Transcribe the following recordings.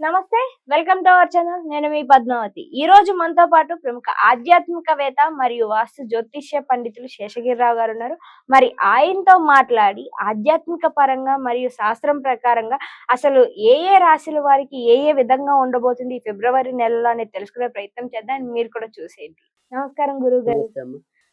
నమస్తే welcome to our channel. నేను మీ పద్మావతి. ఈ రోజు మనతో పాటు ప్రముఖ ఆధ్యాత్మికవేత్త మరియు వాస్తు జ్యోతిష్య పండితులు శేషగిరిరావు గారు ఉన్నారు. మరి ఆయనతో మాట్లాడి ఆధ్యాత్మిక పరంగా మరియు శాస్త్రం ప్రకారంగా అసలు ఏ ఏ రాశుల వారికి ఏ ఏ విధంగా ఉండబోతుంది ఈ ఫిబ్రవరి నెలలో అనేది తెలుసుకునే ప్రయత్నం చేద్దాం. మీరు కూడా చూసేయండి. నమస్కారం గురువు గారు.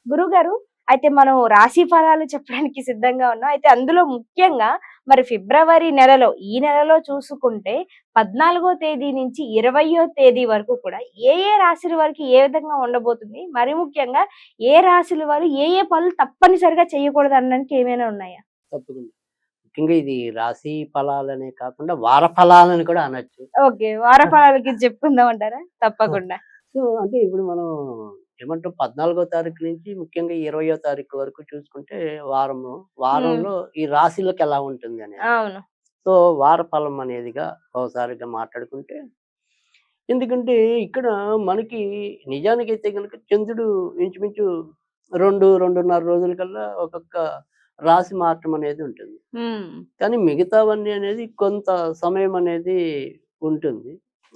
గురువు గారు అయితే మనం రాశి ఫలాలు చెప్పడానికి సిద్ధంగా ఉన్నాం. అయితే అందులో ముఖ్యంగా మరి ఫిబ్రవరి నెలలో ఈ నెలలో చూసుకుంటే పద్నాలుగో తేదీ నుంచి ఇరవయో తేదీ వరకు కూడా ఏ ఏ రాశుల వారికి ఏ విధంగా ఉండబోతుంది మరి ముఖ్యంగా ఏ రాశుల వారు ఏ ఏ పనులు తప్పనిసరిగా చేయకూడదు అనడానికి ఏమైనా ఉన్నాయా? తప్పకుండా. ముఖ్యంగా ఇది రాశి ఫలాలనే కాకుండా వార ఫలాలని కూడా అనొచ్చు. ఓకే వార ఫలాలకి చెప్పుకుందాం అంటారా? తప్పకుండా. సో అంటే ఇప్పుడు మనం ఏమంటాం పద్నాలుగో తారీఖు నుంచి ముఖ్యంగా ఇరవయో తారీఖు వరకు చూసుకుంటే వారము వారంలో ఈ రాశిలోకి ఎలా ఉంటుంది అనేది. అవును. సో వార ఫలం అనేదిగా ఒకసారిగా మాట్లాడుకుంటే ఎందుకంటే ఇక్కడ మనకి నిజానికి అయితే కనుక చంద్రుడు ఇంచుమించు రెండు రెండున్నర రోజుల కల్లా ఒక్కొక్క రాశి మార్చడం అనేది ఉంటుంది. కానీ మిగతావన్నీ అనేది కొంత సమయం అనేది ఉంటుంది.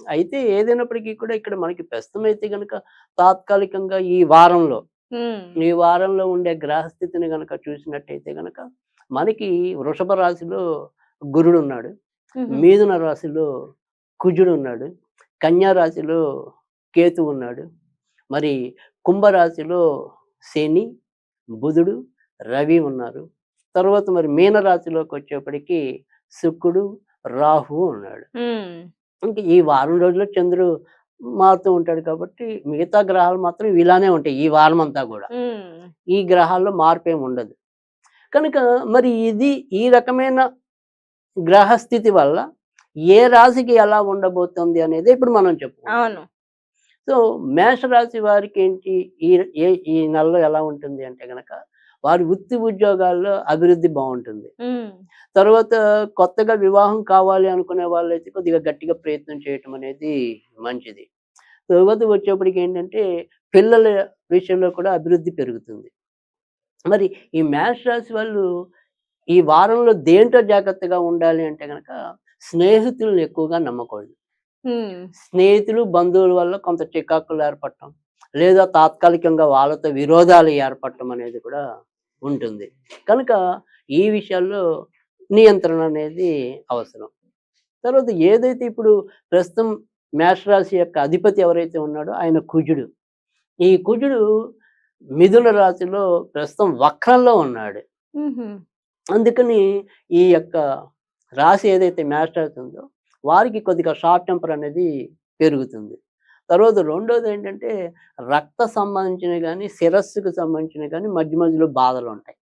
అయితే ఏదైనప్పటికీ కూడా ఇక్కడ మనకి ప్రస్తుతం అయితే కనుక తాత్కాలికంగా ఈ వారంలో ఈ వారంలో ఉండే గ్రహస్థితిని గనక చూసినట్టయితే గనక మనకి వృషభ రాశిలో గురుడు ఉన్నాడు. మిథున రాశిలో కుజుడు ఉన్నాడు. కన్యా రాశిలో కేతు ఉన్నాడు. మరి కుంభరాశిలో శని బుధుడు రవి ఉన్నారు. తర్వాత మరి మీన రాశిలోకి వచ్చేప్పటికి శుక్రుడు రాహు ఉన్నాడు. ఇంకా ఈ వారం రోజుల్లో చంద్రుడు మారుతూ ఉంటాడు కాబట్టి మిగతా గ్రహాలు మాత్రం ఇలానే ఉంటాయి ఈ వారం అంతా కూడా ఈ గ్రహాల్లో మార్పు ఏమి ఉండదు. కనుక మరి ఇది ఈ రకమైన గ్రహస్థితి వల్ల ఏ రాశికి ఎలా ఉండబోతుంది అనేది ఇప్పుడు మనం అవును. సో మేషరాశి వారికి ఏంటి? ఈ ఈ నెలలో ఎలా ఉంటుంది అంటే గనక వారి వృత్తి ఉద్యోగాల్లో అభివృద్ధి బాగుంటుంది. తర్వాత కొత్తగా వివాహం కావాలి అనుకునే వాళ్ళైతే కొద్దిగా గట్టిగా ప్రయత్నం చేయటం అనేది మంచిది. తర్వాత వచ్చేప్పటికి ఏంటంటే పిల్లల విషయంలో కూడా అభివృద్ధి పెరుగుతుంది. మరి ఈ మ్యాథ్స్ రాశి వాళ్ళు ఈ వారంలో దేంట్లో జాగ్రత్తగా ఉండాలి అంటే కనుక స్నేహితులను ఎక్కువగా నమ్మకూడదు. స్నేహితులు బంధువుల వల్ల కొంత చికాకులు ఏర్పడటం లేదా తాత్కాలికంగా వాళ్ళతో విరోధాలు ఏర్పడటం అనేది కూడా ఉంటుంది. కనుక ఈ విషయాల్లో నియంత్రణ అనేది అవసరం. తర్వాత ఏదైతే ఇప్పుడు ప్రస్తుతం మేషరాశి యొక్క అధిపతి ఎవరైతే ఉన్నాడో ఆయన కుజుడు. ఈ కుజుడు మిథున రాశిలో ప్రస్తుతం వక్రంలో ఉన్నాడు. అందుకని ఈ యొక్క రాశి ఏదైతే మేస్టర్స్ ఉందో వారికి కొద్దిగా షార్ట్ టెంపర్ అనేది పెరుగుతుంది. తర్వాత రెండోది ఏంటంటే రక్త సంబంధించినవి కానీ శిరస్సుకు సంబంధించినవి కానీ మధ్య మధ్యలో బాధలు ఉంటాయి.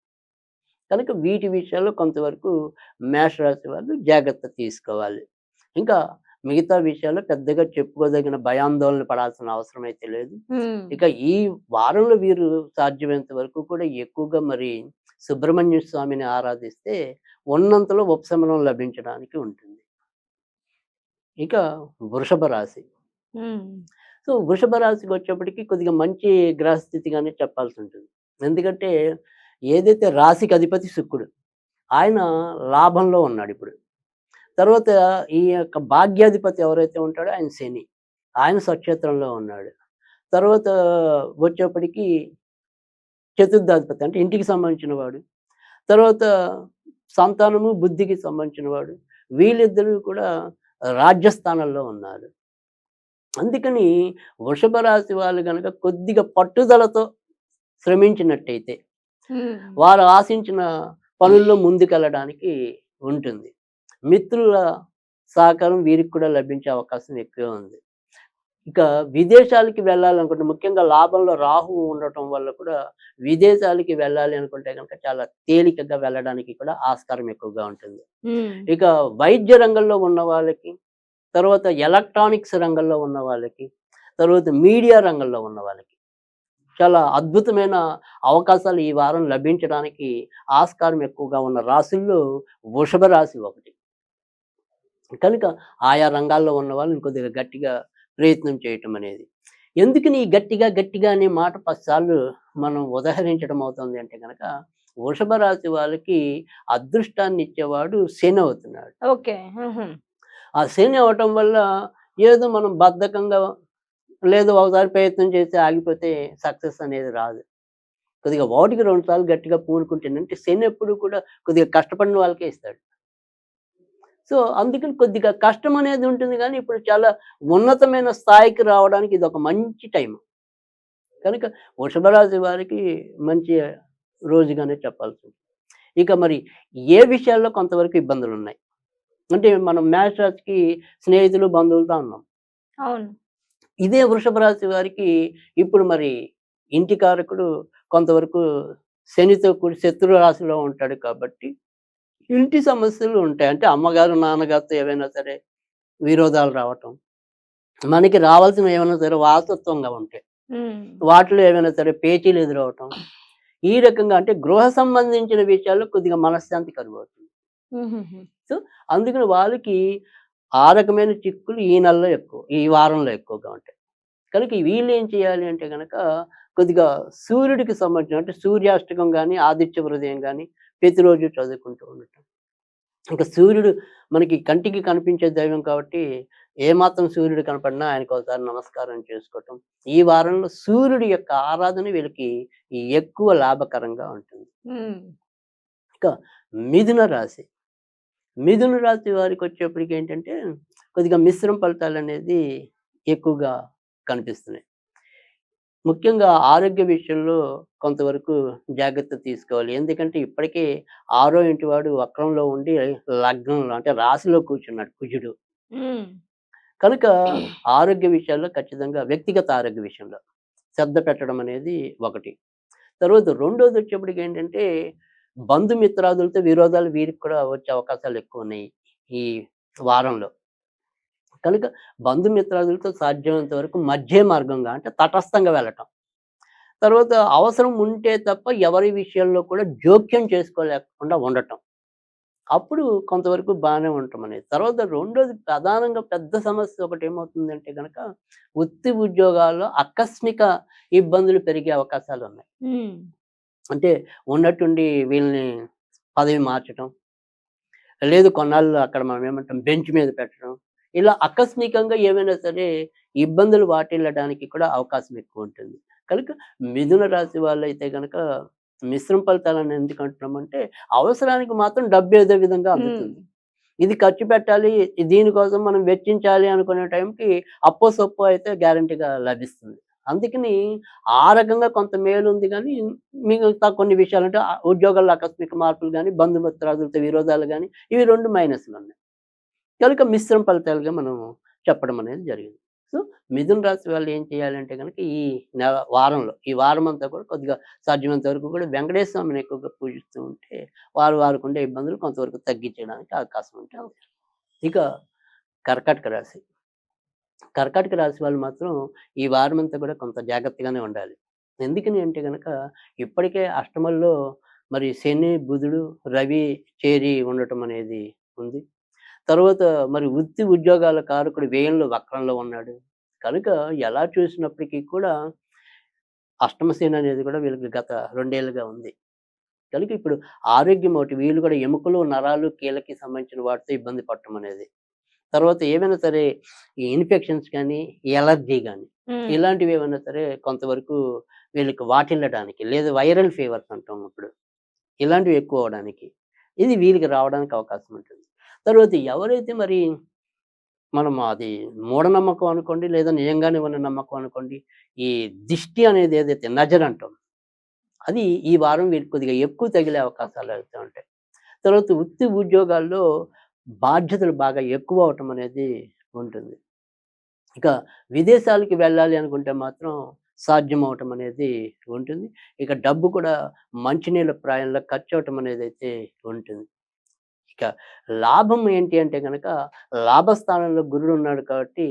కనుక వీటి విషయాల్లో కొంతవరకు మేషరాశి వాళ్ళు జాగ్రత్త తీసుకోవాలి. ఇంకా మిగతా విషయాల్లో పెద్దగా చెప్పుకోదగిన భయాందోళన పడాల్సిన అవసరం అయితే లేదు. ఇక ఈ వారంలో వీరు సాధ్యమైనంత వరకు కూడా ఎక్కువగా మరి సుబ్రహ్మణ్య స్వామిని ఆరాధిస్తే ఉన్నంతలో ఉపశమనం లభించడానికి ఉంటుంది. ఇక వృషభ రాశి. సో వృషభ రాశికి వచ్చేప్పటికి కొద్దిగా మంచి గ్రహస్థితిగానే చెప్పాల్సి ఉంటుంది ఎందుకంటే ఏదైతే రాశికి అధిపతి శుక్రుడు ఆయన లాభంలో ఉన్నాడు ఇప్పుడు. తర్వాత ఈ యొక్క భాగ్యాధిపతి ఎవరైతే ఉంటాడో ఆయన శని ఆయన స్వక్షేత్రంలో ఉన్నాడు. తర్వాత వచ్చేప్పటికి చతుర్థాధిపతి అంటే ఇంటికి సంబంధించిన వాడు తర్వాత సంతానము బుద్ధికి సంబంధించిన వాడు వీళ్ళిద్దరూ కూడా రాజ్యస్థానంలో ఉన్నారు. అందుకని వృషభ రాశి వాళ్ళు కనుక కొద్దిగా పట్టుదలతో శ్రమించినట్టయితే వారు ఆశించిన పనుల్లో ముందుకెళ్ళడానికి ఉంటుంది. మిత్రుల సహకారం వీరికి కూడా లభించే అవకాశం ఎక్కువ ఉంది. ఇక విదేశాలకి వెళ్ళాలనుకుంటే ముఖ్యంగా లాభంలో రాహు ఉండటం వల్ల కూడా విదేశాలకి వెళ్ళాలి అనుకుంటే కనుక చాలా తేలికగా వెళ్ళడానికి కూడా ఆస్కారం ఎక్కువగా ఉంటుంది. ఇక వైద్య రంగంలో ఉన్న వాళ్ళకి తర్వాత ఎలక్ట్రానిక్స్ రంగంలో ఉన్న వాళ్ళకి తర్వాత మీడియా రంగంలో ఉన్న వాళ్ళకి చాలా అద్భుతమైన అవకాశాలు ఈ వారం లభించడానికి ఆస్కారం ఎక్కువగా ఉన్న రాశుల్లో వృషభ రాశి ఒకటి. కనుక ఆయా రంగాల్లో ఉన్న వాళ్ళు ఇంకొద్దిగా గట్టిగా ప్రయత్నం చేయటం అనేది. ఎందుకని ఈ గట్టిగా గట్టిగా అనే మాట పదిసార్లు మనం ఉదహరించడం అవుతుంది అంటే కనుక వృషభ రాశి వాళ్ళకి అదృష్టాన్ని ఇచ్చేవాడు శని అవుతున్నాడు. ఓకే. ఆ శని అవ్వటం వల్ల ఏదో మనం బద్ధకంగా లేదు ఒకసారి ప్రయత్నం చేసి ఆగిపోతే సక్సెస్ అనేది రాదు. కొద్దిగా ఒకటికి రెండు సార్లు గట్టిగా పూనుకుంటేనంటే శని ఎప్పుడు కూడా కొద్దిగా కష్టపడిన వాళ్ళకే ఇస్తాడు. సో అందుకని కొద్దిగా కష్టం అనేది ఉంటుంది కానీ ఇప్పుడు చాలా ఉన్నతమైన స్థాయికి రావడానికి ఇది ఒక మంచి టైం. కనుక వృషభరాశి వారికి మంచి రోజుగానే చెప్పాల్సి ఉంటుంది. ఇక మరి ఏ విషయాల్లో కొంతవరకు ఇబ్బందులు ఉన్నాయి అంటే మనం మ్యాచ్ రాశికి స్నేహితులు బంధువులతో ఉన్నాం. అవును. ఇదే వృషభ రాశి వారికి ఇప్పుడు మరి ఇంటి కారకుడు కొంతవరకు శనితో కూడి శత్రు రాశిలో ఉంటాడు కాబట్టి ఇంటి సమస్యలు ఉంటాయి. అంటే అమ్మగారు నాన్నగారితో ఏవైనా సరే విరోధాలు రావటం మనకి రావాల్సిన ఏమైనా సరే వారసత్వంగా ఉంటాయి. వాటిలో ఏమైనా సరే పేచీలు ఎదురవటం ఈ రకంగా అంటే గృహ సంబంధించిన విషయాల్లో కొద్దిగా మనశ్శాంతి కలుగుతుంది. ఉహుహు. అందుకని వాళ్ళకి ఆ రకమైన చిక్కులు ఈ నెలలో ఎక్కువ ఈ వారంలో ఎక్కువగా ఉంటాయి. కనుక వీళ్ళు ఏం చేయాలి అంటే కనుక కొద్దిగా సూర్యుడికి సంబంధించిన అంటే సూర్యాష్టకం కానీ ఆదిత్య హృదయం కానీ ప్రతిరోజు చదువుకుంటూ ఉండటం. ఇంకా సూర్యుడు మనకి కంటికి కనిపించే దైవం కాబట్టి ఏమాత్రం సూర్యుడు కనపడినా ఆయనకు ఒకసారి నమస్కారం చేసుకోవటం. ఈ వారంలో సూర్యుడి యొక్క ఆరాధన వీళ్ళకి ఎక్కువ లాభకరంగా ఉంటుంది. ఉమ్. మిథున రాశి. మిథున రాశి వారికి వచ్చేప్పటికి ఏంటంటే కొద్దిగా మిశ్రమ ఫలితాలు అనేది ఎక్కువగా కనిపిస్తున్నాయి. ముఖ్యంగా ఆరోగ్య విషయంలో కొంతవరకు జాగ్రత్త తీసుకోవాలి. ఎందుకంటే ఇప్పటికే ఆరో ఇంటి వాడు వక్రంలో ఉండి లగ్నంలో అంటే రాశిలో కూర్చున్నాడు కుజుడు. కనుక ఆరోగ్య విషయాల్లో ఖచ్చితంగా వ్యక్తిగత ఆరోగ్య విషయంలో శ్రద్ధ పెట్టడం అనేది ఒకటి. తర్వాత రెండోది వచ్చేప్పటికి ఏంటంటే బంధుమిత్రాదులతో విరోధాలు వీరికి కూడా వచ్చే అవకాశాలు ఎక్కువ ఉన్నాయి ఈ వారంలో. కనుక బంధుమిత్రాదులతో సాధ్యమైనంత వరకు మధ్య మార్గంగా అంటే తటస్థంగా వెళ్ళటం. తర్వాత అవసరం ఉంటే తప్ప ఎవరి విషయంలో కూడా జోక్యం చేసుకోలేకుండా ఉండటం. అప్పుడు కొంతవరకు బాగానే ఉంటాం అనేది. తర్వాత రెండోది ప్రధానంగా పెద్ద సమస్య ఒకటి ఏమవుతుందంటే కనుక వృత్తి ఉద్యోగాల్లో ఆకస్మిక ఇబ్బందులు పెరిగే అవకాశాలు ఉన్నాయి. అంటే ఉన్నట్టుండి వీళ్ళని పదవి మార్చడం లేదు కొన్నాళ్ళు అక్కడ మనం ఏమంటాం బెంచ్ మీద పెట్టడం ఇలా ఆకస్మికంగా ఏమైనా సరే ఇబ్బందులు వాటిల్లడానికి కూడా అవకాశం ఎక్కువ ఉంటుంది కనుక మిథున రాశి వాళ్ళు అయితే కనుక మిశ్రమ ఫలితాలను ఎందుకు అంటున్నామంటే అవసరానికి మాత్రం డబ్బు ఏదో విధంగా అందుతుంది. ఇది ఖర్చు పెట్టాలి దీనికోసం మనం వెచ్చించాలి అనుకునే టైంకి అప్పో సొప్పో అయితే గ్యారంటీగా లభిస్తుంది. అందుకని ఆ రకంగా కొంత మేలు ఉంది కానీ మిగతా కొన్ని విషయాలు అంటే ఉద్యోగాల్లో ఆకస్మిక మార్పులు కానీ బంధుమిత్రాదులతో విరోధాలు కానీ ఇవి రెండు మైనస్లు ఉన్నాయి. కనుక మిశ్రమ ఫలితాలుగా మనం చెప్పడం అనేది జరిగింది. సో మిథున రాశి వాళ్ళు ఏం చేయాలంటే కనుక ఈ నెల వారంలో ఈ వారం అంతా కూడా కొద్దిగా సాధ్యమైనంత వరకు కూడా వెంకటేశ్వర స్వామిని ఎక్కువగా పూజిస్తూ ఉంటే వారు వారికి ఉండే ఇబ్బందులు కొంతవరకు తగ్గించడానికి అవకాశం ఉంటుంది ఇక కర్కటక రాశి. కర్కాటక రాశి వాళ్ళు మాత్రం ఈ వారం అంతా కూడా కొంత జాగ్రత్తగానే ఉండాలి. ఎందుకని అంటే కనుక ఇప్పటికే అష్టమల్లో మరి శని బుధుడు రవి చేరి ఉండటం అనేది ఉంది. తర్వాత మరి వృత్తి ఉద్యోగాల కారకుడు వ్యయంలో వక్రంలో ఉన్నాడు. కనుక ఎలా చూసినప్పటికీ కూడా అష్టమసేన అనేది కూడా వీళ్ళకి గత రెండేళ్ళుగా ఉంది. కనుక ఇప్పుడు ఆరోగ్యం ఒకటి వీళ్ళు కూడా ఎముకలు నరాలు కీళ్ళకి సంబంధించిన వాటితో ఇబ్బంది పడటం అనేది తర్వాత ఏమైనా సరే ఈ ఇన్ఫెక్షన్స్ కానీ ఎలర్జీ కానీ. ఇలాంటివి ఏమైనా సరే కొంతవరకు వీళ్ళకి వాటిల్లడానికి లేదా వైరల్ ఫీవర్స్ అంటాం ఇప్పుడు ఇలాంటివి ఎక్కువ అవడానికి ఇది వీళ్ళకి రావడానికి అవకాశం ఉంటుంది తర్వాత ఎవరైతే మరి మనం అది మూఢనమ్మకం అనుకోండి లేదా నిజంగానే ఉన్న నమ్మకం అనుకోండి ఈ దిష్టి అనేది ఏదైతే నజర్ అంటాం అది ఈ వారం వీరికి కొద్దిగా ఎక్కువ తగిలే అవకాశాలు అయితే ఉంటాయి తర్వాత వృత్తి ఉద్యోగాల్లో బాధ్యతలు బాగా ఎక్కువ అవటం అనేది ఉంటుంది. ఇక విదేశాలకి వెళ్ళాలి అనుకుంటే మాత్రం సాధ్యం అవటం అనేది ఉంటుంది. ఇక డబ్బు కూడా మంచినీళ్ళ ప్రాయంలో ఖర్చు అవటం అనేది అయితే ఉంటుంది. ఇక లాభం ఏంటి అంటే కనుక లాభస్థానంలో గురుడు ఉన్నాడు కాబట్టి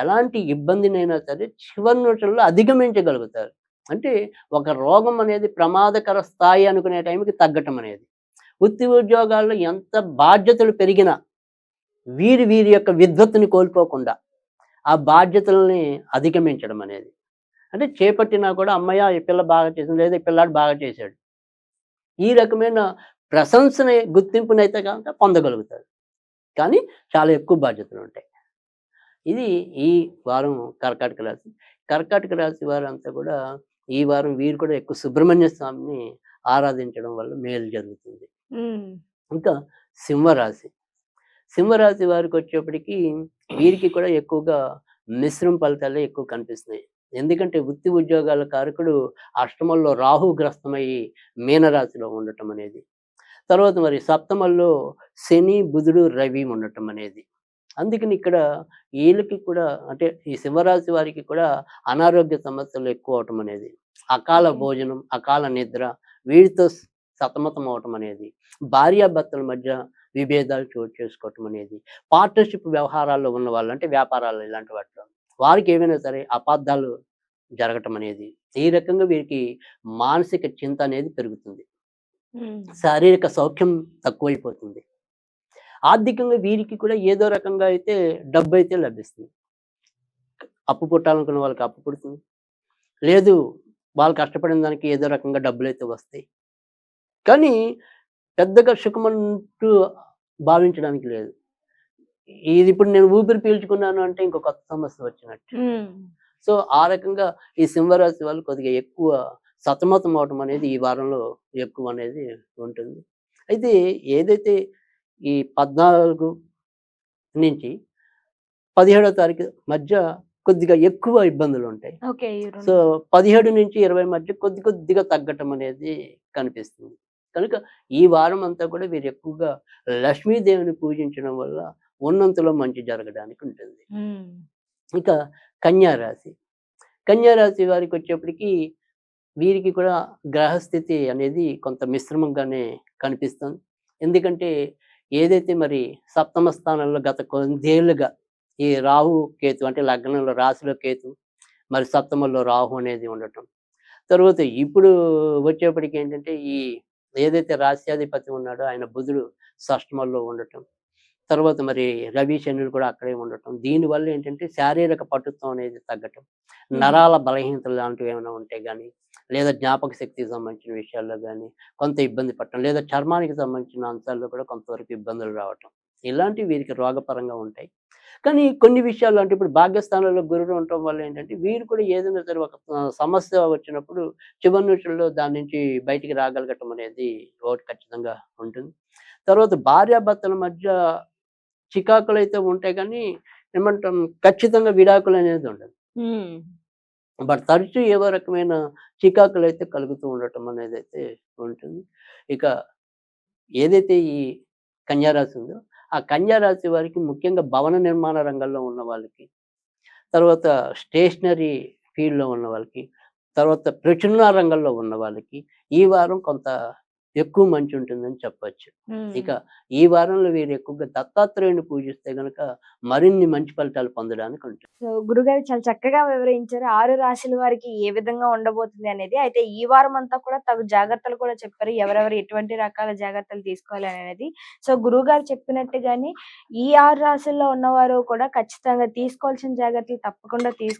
ఎలాంటి ఇబ్బందినైనా సరే చివరి నిమిషంలో అధిగమించగలుగుతారు. అంటే ఒక రోగం అనేది ప్రమాదకర స్థాయి అనుకునే టైంకి తగ్గటం అనేది. వృత్తి ఉద్యోగాల్లో ఎంత బాధ్యతలు పెరిగినా వీరి వీరి యొక్క విద్వత్తుని కోల్పోకుండా ఆ బాధ్యతల్ని అధిగమించడం అనేది. అంటే చేపట్టినా కూడా అమ్మయ్య ఈ పిల్ల బాగా చేసింది లేదా ఈ పిల్లాడు బాగా చేశాడు. ఈ రకమైన ప్రశంసని గుర్తింపునైతే కనుక పొందగలుగుతారు. కానీ చాలా ఎక్కువ బాధ్యతలు ఉంటాయి. ఇది ఈ వారం కర్కాటక రాశి. కర్కాటక రాశి వారంతా కూడా ఈ వారం వీరు కూడా ఎక్కువ సుబ్రహ్మణ్య స్వామిని ఆరాధించడం వల్ల మేలు జరుగుతుంది. ఇంకా సింహరాశి. సింహరాశి వారికి వచ్చేప్పటికి వీరికి కూడా ఎక్కువగా మిశ్రమ ఫలితాలే ఎక్కువ కనిపిస్తున్నాయి. ఎందుకంటే వృత్తి ఉద్యోగాల కారకుడు అష్టమంలో రాహుగ్రస్తమై మీనరాశిలో ఉండటం అనేది. తర్వాత మరి సప్తమంలో శని బుధుడు రవి ఉండటం అనేది. అందుకని ఇక్కడ వీళ్ళకి కూడా అంటే ఈ సింహరాశి వారికి కూడా అనారోగ్య సమస్యలు ఎక్కువ అవటం అనేది. అకాల. భోజనం అకాల నిద్ర వీటితో సతమతం అవటం అనేది భార్యాభర్తల మధ్య విభేదాలు చోటు చేసుకోవటం అనేది పార్ట్నర్షిప్ వ్యవహారాల్లో ఉన్న వాళ్ళు అంటే వ్యాపారాలు ఇలాంటి వాటిలో. వారికి ఏమైనా సరే అపార్థాలు జరగటం అనేది ఈ రకంగా వీరికి మానసిక చింత అనేది పెరుగుతుంది. శారీరక సౌఖ్యం తక్కువైపోతుంది. ఆర్థికంగా వీరికి కూడా ఏదో రకంగా అయితే డబ్బు అయితే లభిస్తుంది. అప్పు పుట్టాలనుకున్న వాళ్ళకి అప్పు పుడుతుంది. లేదు వాళ్ళు కష్టపడిన దానికి ఏదో రకంగా డబ్బులు అయితే వస్తాయి. కానీ పెద్దగా సుఖమంటూ భావించడానికి లేదు. ఇది ఇప్పుడు నేను ఊపిరి పీల్చుకున్నాను అంటే ఇంకో కొత్త సమస్య వచ్చినట్టు. సో ఆ రకంగా ఈ సింహరాశి వాళ్ళు కొద్దిగా ఎక్కువ సతమతం అవటం అనేది ఈ వారంలో ఎక్కువ అనేది ఉంటుంది. అయితే ఏదైతే ఈ పద్నాలుగు నుంచి పదిహేడో తారీఖు మధ్య కొద్దిగా ఎక్కువ ఇబ్బందులు ఉంటాయి. సో పదిహేడు నుంచి ఇరవై మధ్య కొద్ది కొద్దిగా తగ్గటం అనేది కనిపిస్తుంది. కనుక ఈ వారం అంతా కూడా వీరు ఎక్కువగా లక్ష్మీదేవిని పూజించడం వల్ల ఉన్నంతలో మంచి జరగడానికి ఉంటుంది. ఇక కన్యా రాశి కన్యా రాశి వారికి వచ్చేప్పటికి వీరికి కూడా గ్రహస్థితి అనేది కొంత మిశ్రమంగానే కనిపిస్తుంది. ఎందుకంటే ఏదైతే మరి సప్తమ స్థానంలో గత కొద్దేళ్ళుగా ఈ రాహు కేతు అంటే లగ్నంలో రాశిలో కేతు మరి సప్తమంలో రాహు అనేది ఉండటం. తర్వాత ఇప్పుడు వచ్చేప్పటికి ఏంటంటే ఈ ఏదైతే రాశ్యాధిపతి ఉన్నాడో ఆయన బుధుడు షష్టమంలో ఉండటం తర్వాత మరి రవి శనులు కూడా అక్కడే ఉండటం దీనివల్ల ఏంటంటే శారీరక పటుత్వం అనేది తగ్గటం. నరాల బలహీనతలు లాంటివి ఏమైనా ఉంటే కానీ లేదా జ్ఞాపక శక్తికి సంబంధించిన విషయాల్లో కానీ కొంత ఇబ్బంది పడటం లేదా చర్మానికి సంబంధించిన అంశాల్లో కూడా కొంతవరకు ఇబ్బందులు రావటం. ఇలాంటివి వీరికి రోగపరంగా ఉంటాయి. కానీ కొన్ని విషయాలు అంటే ఇప్పుడు భాగ్యస్థానంలో గురుడు ఉండటం వల్ల ఏంటంటే వీరు కూడా ఏదైనా సరే ఒక సమస్య వచ్చినప్పుడు చివరి నిమిషంలో దాని నుంచి బయటికి రాగలగటం అనేది ఒకటి ఖచ్చితంగా ఉంటుంది. తర్వాత భార్యాభర్తల మధ్య చికాకులు అయితే ఉంటాయి కానీ ఏమంటాం ఖచ్చితంగా విడాకులు అనేది ఉండదు. బట్ తరచూ ఏవో రకమైన చికాకులు అయితే కలుగుతూ ఉండటం అనేది అయితే ఉంటుంది. ఇక ఏదైతే ఈ కన్యారాశి ఉందో ఆ కన్యారాశి వారికి ముఖ్యంగా భవన నిర్మాణ రంగంలో ఉన్న వాళ్ళకి తర్వాత స్టేషనరీ ఫీల్డ్లో ఉన్న వాళ్ళకి తర్వాత ప్రచురణ రంగంలో ఉన్న వాళ్ళకి ఈ వారం కొంత ఎక్కువ మంచి ఉంటుందని చెప్పొచ్చు. ఇక ఈ వారంలో వీరు ఎక్కువగా దత్తాత్రేయుని పూజిస్తే గనక మరిన్ని మంచి ఫలితాలు పొందడానికి ఉంటుంది. సో గురుగారు చాలా చక్కగా వివరించారు. ఆరు రాశుల వారికి ఏ విధంగా ఉండబోతుంది అనేది అయితే ఈ వారం అంతా కూడా తగు జాగ్రత్తలు కూడా చెప్పారు. ఎవరెవరు ఎటువంటి రకాల జాగ్రత్తలు తీసుకోవాలి అనేది. సో గురువు గారు చెప్పినట్టుగానే ఈ ఆరు రాశుల్లో ఉన్నవారు కూడా ఖచ్చితంగా తీసుకోవాల్సిన జాగ్రత్తలు తప్పకుండా తీసుకో